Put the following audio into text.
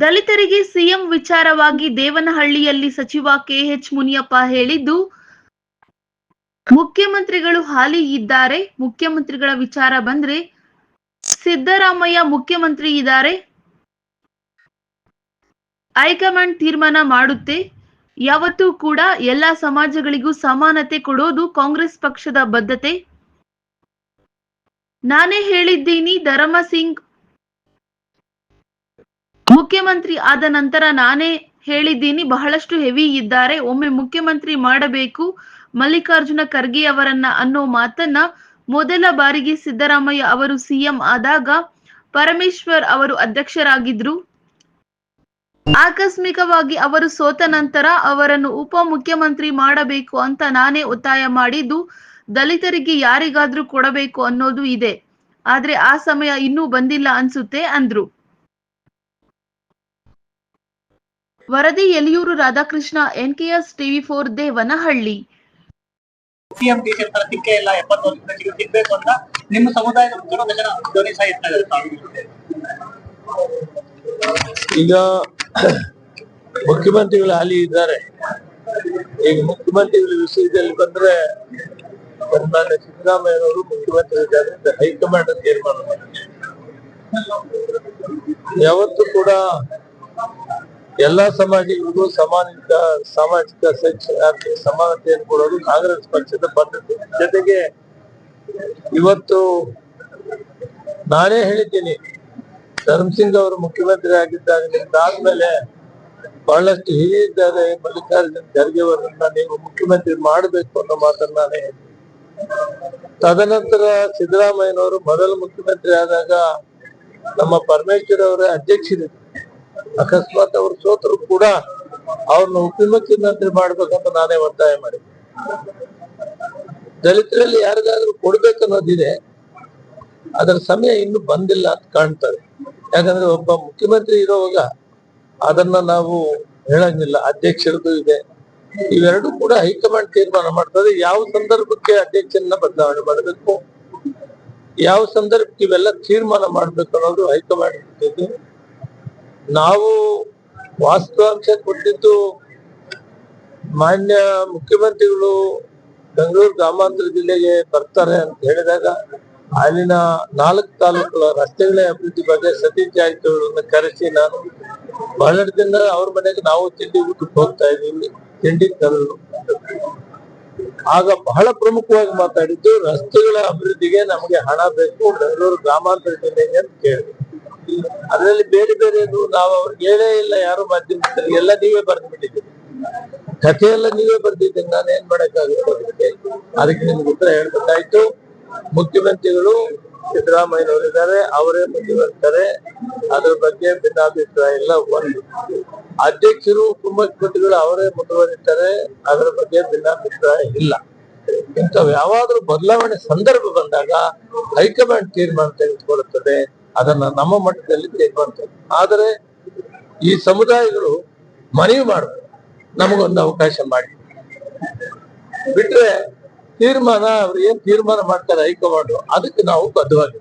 ದಲಿತರಿಗೆ ಸಿಎಂ ವಿಚಾರವಾಗಿ ದೇವನಹಳ್ಳಿಯಲ್ಲಿ ಸಚಿವ ಕೆಎಚ್ ಮುನಿಯಪ್ಪ ಹೇಳಿದ್ದು, ಮುಖ್ಯಮಂತ್ರಿಗಳು ಹಾಲಿ ಇದ್ದಾರೆ, ಮುಖ್ಯಮಂತ್ರಿಗಳ ವಿಚಾರ ಬಂದ್ರೆ ಸಿದ್ದರಾಮಯ್ಯ ಮುಖ್ಯಮಂತ್ರಿ ಇದ್ದಾರೆ. ಹೈಕಮಾಂಡ್ ತೀರ್ಮಾನ ಮಾಡುತ್ತೆ. ಯಾವತ್ತೂ ಕೂಡ ಎಲ್ಲಾ ಸಮಾಜಗಳಿಗೂ ಸಮಾನತೆ ಕೊಡೋದು ಕಾಂಗ್ರೆಸ್ ಪಕ್ಷದ ಬದ್ಧತೆ. ನಾನೇ ಹೇಳಿದ್ದೀನಿ, ಧರ್ಮ ಸಿಂಗ್ ಮುಖ್ಯಮಂತ್ರಿ ಆದ ನಂತರ ನಾನೇ ಹೇಳಿದ್ದೀನಿ, ಬಹಳಷ್ಟು ಹೆವಿ ಇದ್ದಾರೆ, ಒಮ್ಮೆ ಮುಖ್ಯಮಂತ್ರಿ ಮಾಡಬೇಕು. ಮಲ್ಲಿಕಾರ್ಜುನ ಖರ್ಗೆ ಅವರನ್ನ ಅನ್ನೋ ಮಾತನ್ನ ಮೊದಲ ಬಾರಿಗೆ ಸಿದ್ದರಾಮಯ್ಯ ಅವರು ಸಿಎಂ ಆದಾಗ ಪರಮೇಶ್ವರ್ ಅವರು ಅಧ್ಯಕ್ಷರಾಗಿದ್ರು. ಆಕಸ್ಮಿಕವಾಗಿ ಅವರು ಸೋತ ನಂತರ ಅವರನ್ನು ಉಪ ಮುಖ್ಯಮಂತ್ರಿ ಮಾಡಬೇಕು ಅಂತ ನಾನೇ ಒತ್ತಾಯ ಮಾಡಿದ್ದು, ದಲಿತರಿಗೆ ಯಾರಿಗಾದ್ರೂ ಕೊಡಬೇಕು ಅನ್ನೋದು ಇದೆ. ಆದ್ರೆ ಆ ಸಮಯ ಇನ್ನೂ ಬಂದಿಲ್ಲ ಅನ್ಸುತ್ತೆ ಅಂದ್ರು. ವರದಿ Eliyur Radhakrishna NKS TV four Devanahalli. CM ತರ ಸಿಕ್ಕೇ ಇಲ್ಲ ಎಪ್ಪತ್ತು ವರ್ಷದಿಂದ ಸಿಗ್- ಸಿಗ್ಬೇಕು ಅಂತ ನಿಮ್ಮ ಸಮುದಾಯದ ಮುಖಂಡ ಜನ ಧ್ವನಿ ಸಾಯಿಸ್ತಾ ಇದ್ದಾರೆ. ಈಗ ಮುಖ್ಯಮಂತ್ರಿಗಳು ಹಾಲಿ ಇದ್ದಾರೆ. ಈಗ ಮುಖ್ಯಮಂತ್ರಿಗಳ ವಿಷಯದಲ್ಲಿ ಬಂದ್ರೆ ಸನ್ಮಾನ್ಯ ಸಿದ್ದರಾಮಯ್ಯನವರು ಮುಖ್ಯಮಂತ್ರಿ ಇದ್ದಾರೆ. ಅಂತ ಹೈಕಮಾಂಡ್ ತೀರ್ಮಾನ ಮಾಡಿದೆ ಯಾವತ್ತೂ ಕೂಡ ಎಲ್ಲಾ ಸಮಾಜಗಳಿಗೂ ಸಮಾನಿಕ ಸಾಮಾಜಿಕ ಸಮಾನತೆಯನ್ನು ಕೊಡೋದು ಕಾಂಗ್ರೆಸ್ ಪಕ್ಷದ ಬದ್ಧತೆ ಜೊತೆಗೆ ಇವತ್ತು ನಾನೇ ಹೇಳಿದ್ದೀನಿ ಧರ್ಮಸಿಂಗ್ ಅವರು ಮುಖ್ಯಮಂತ್ರಿ ಆಗಿದ್ದಾಗ ಆದ್ಮೇಲೆ ಬಹಳಷ್ಟು ಹಿರಿಯಿದ್ದಾರೆ ಮಲ್ಲಿಕಾರ್ಜುನ್ ಖರ್ಗೆ ಅವರನ್ನ ನೀವು ಮುಖ್ಯಮಂತ್ರಿ ಮಾಡಬೇಕು ಅನ್ನೋ ಮಾತನ್ನ ನಾನೇ. ತದನಂತರ ಸಿದ್ದರಾಮಯ್ಯನವರು ಮೊದಲು ಮುಖ್ಯಮಂತ್ರಿ ಆದಾಗ ನಮ್ಮ ಪರಮೇಶ್ವರ್ ಅವರ ಅಧ್ಯಕ್ಷರಿದ್ರು ಅಕಸ್ಮಾತ್ ಅವ್ರು ಸೋತರು ಕೂಡ ಅವ್ರನ್ನ ಉಪಮುಖ್ಯಮಂತ್ರಿ ಮಾಡ್ಬೇಕಂತ ನಾನೇ ಒತ್ತಾಯ ಮಾಡಿದ್ದೆ. ದಲಿತರಲ್ಲಿ ಯಾರಿಗಾದ್ರೂ ಕೊಡ್ಬೇಕು ಅನ್ನೋದಿದೆ ಅದರ ಸಮಯ ಇನ್ನು ಬಂದಿಲ್ಲ ಅಂತ ಕಾಣ್ತಾರೆ ಯಾಕಂದ್ರೆ ಒಬ್ಬ ಮುಖ್ಯಮಂತ್ರಿ ಇರೋವಾಗ ಅದನ್ನ ನಾವು ಹೇಳಂಗಿಲ್ಲ, ಅಧ್ಯಕ್ಷರದ್ದು ಇದೆ. ಇವೆರಡು ಕೂಡ ಹೈಕಮಾಂಡ್ ತೀರ್ಮಾನ ಮಾಡ್ತದೆ. ಯಾವ ಸಂದರ್ಭಕ್ಕೆ ಅಧ್ಯಕ್ಷರನ್ನ ಬದಲಾವಣೆ ಮಾಡಬೇಕು? ಯಾವ ಸಂದರ್ಭಕ್ಕೆ ಇವೆಲ್ಲ ತೀರ್ಮಾನ ಮಾಡ್ಬೇಕು ಅನ್ನೋದು ಹೈಕಮಾಂಡ್ ನಾವು ವಾಸ್ತವಾಂಶ ಕೊಟ್ಟಿದ್ದು ಮಾನ್ಯ ಮುಖ್ಯಮಂತ್ರಿಗಳು ಬೆಂಗಳೂರು ಗ್ರಾಮಾಂತರ ಜಿಲ್ಲೆಗೆ ಬರ್ತಾರೆ ಅಂತ ಹೇಳಿದಾಗ ಅಲ್ಲಿನ ನಾಲ್ಕು ತಾಲೂಕುಗಳ ರಸ್ತೆಗಳ ಅಭಿವೃದ್ಧಿ ಬಗ್ಗೆ ಸತೀಶ್ ಆಯ್ತು ಕರೆಸಿ ನಾನು ಬಹಳಷ್ಟು ದಿನ ಅವ್ರ ಮನೆಗೆ ನಾವು ತಿಂಡಿ ಊಟಕ್ಕೆ ಹೋಗ್ತಾ ಇದೀವಿ ತಿಂಡಿ ತರಲು ಆಗ ಬಹಳ ಪ್ರಮುಖವಾಗಿ ಮಾತಾಡಿದ್ದು ರಸ್ತೆಗಳ ಅಭಿವೃದ್ಧಿಗೆ ನಮಗೆ ಹಣ ಬೇಕು ಬೆಂಗಳೂರು ಗ್ರಾಮಾಂತರ ಜಿಲ್ಲೆಗೆ ಅಂತ ಕೇಳಿದೆ ಅದರಲ್ಲಿ ಬೇರೆ ಬೇರೆದು ನಾವು ಅವ್ರಿಗೆ ಹೇಳೇ ಇಲ್ಲ ಯಾರು ಮಾಧ್ಯಮದಲ್ಲಿ. ಎಲ್ಲ ನೀವೇ ಬರೆದು ಬಿಟ್ಟಿದ್ದೀರಿ ಕಥೆ ಎಲ್ಲ ನೀವೇ ಬರ್ದಿದ್ದೀನಿ ನಾನು ಏನ್ ಮಾಡಕ್ಕಾಗುತ್ತೆ ಅದಕ್ಕೆ? ನಿಮ್ಗೆ ಉತ್ತರ ಹೇಳ್ಬೇಕಾಯ್ತು. ಮುಖ್ಯಮಂತ್ರಿಗಳು ಸಿದ್ದರಾಮಯ್ಯನವರು ಇದ್ದಾರೆ ಅವರೇ ಮುಂದುವರ್ತಾರೆ ಅದ್ರ ಬಗ್ಗೆ ಭಿನ್ನಾಭಿಪ್ರಾಯ ಇಲ್ಲ. ಒಂದು. ಅಧ್ಯಕ್ಷರು ಉಪಮುಖ್ಯಮಂತ್ರಿಗಳು ಅವರೇ ಮುಂದುವರಿತಾರೆ. ಅದರ ಬಗ್ಗೆ ಭಿನ್ನಾಭಿಪ್ರಾಯ ಇಲ್ಲ. ಇಂಥವು ಯಾವಾದ್ರೂ ಬದಲಾವಣೆ ಸಂದರ್ಭ ಬಂದಾಗ ಹೈಕಮಾಂಡ್ ತೀರ್ಮಾನ ತೆಗೆದುಕೊಳ್ಳುತ್ತದೆ. ಅದನ್ನ ನಮ್ಮ ಮಟ್ಟದಲ್ಲಿ ತೆಗೆದು ಆದರೆ ಈ ಸಮುದಾಯಗಳು ಮನವಿ ಮಾಡಬೇಕು. ನಮಗೊಂದು ಅವಕಾಶ ಮಾಡಿ. ಬಿಟ್ರೆ ತೀರ್ಮಾನ, ಅವ್ರು ಏನ್ ತೀರ್ಮಾನ ಮಾಡ್ತಾರೆ ಹೈಕಮಾಂಡ್, ಅದಕ್ಕೆ ನಾವು ಬದ್ಧವಾಗಿ